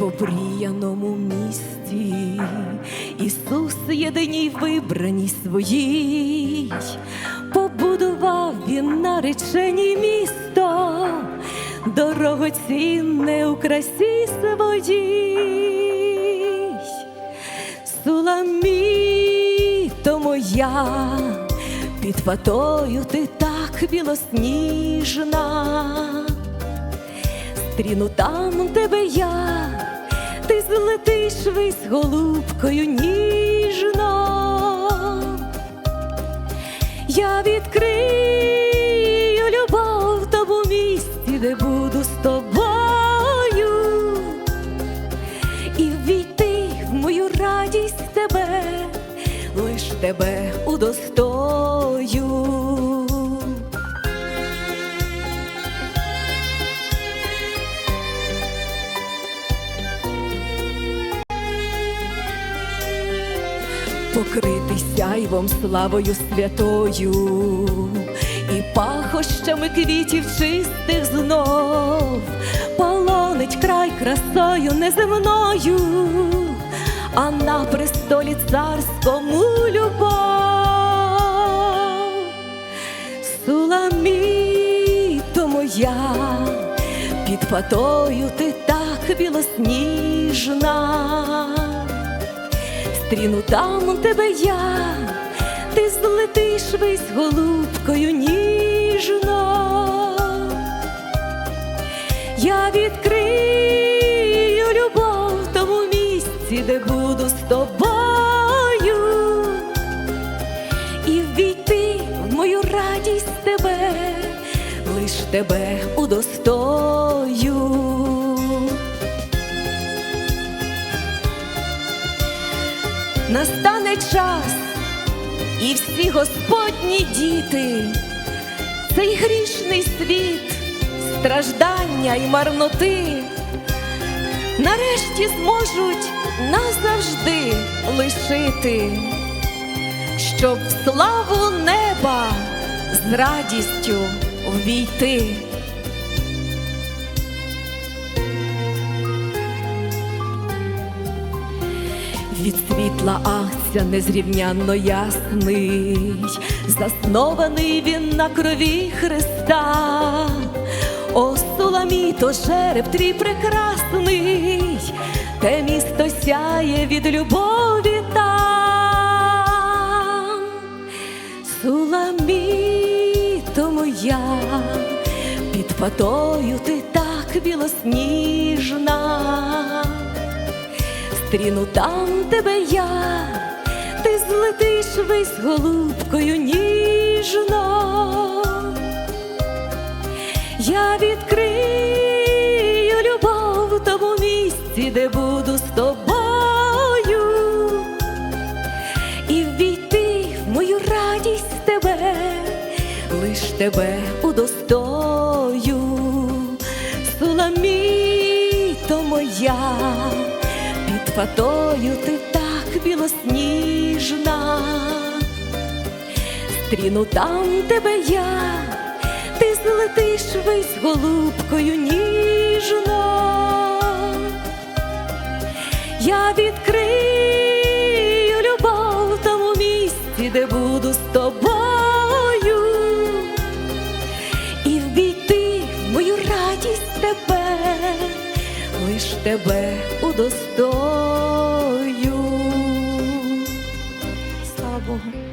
омріяному місті, Ісус єдиній вибраній своїй, побудував він наречені місто, дорогоцінне у красі своїй. Суламіто моя, під фатою ти так білосніжна, стріну там тебе я, злетиш вись голубкою ніжно. Я відкрию любов в тому місці, де буду з тобою і війти в мою радість тебе, лиш тебе удостою. Покритий сяйвом славою святою. І пахощами квітів чистих знов, полонить край красою неземною, а на престолі царському любов. Суламіто моя, під фатою ти так білосніжна стріну там тебе я, ти злетиш вись голубкою ніжно. Я відкрию любов в тому місці, де буду з тобою, і ввійти в мою радість тебе, лиш тебе удостою. Настане час, і всі Господні діти, цей грішний світ, страждання і марноти, нарешті зможуть назавжди лишити, щоб в славу неба з радістю ввійти. Від світла акця незрівнянно ясний, заснований він на крові Христа, О, Суламіто, жереб твій прекрасний, те місто сяє від любові там. Суламіто моя, під фатою ти так білосніжна стріну там тебе я, ти злетиш весь голубкою ніжно. Я відкрию любов в тому місці, де буду з тобою, і ввійти в мою радість тебе, лиш тебе удостою, Суламіто моя фатою ти так білосніжна, стріну там тебе я, ти злетиш весь голубкою ніжно. Я відкрию любов в тому місці, де буду лиш тебе удостою. Слава Богу.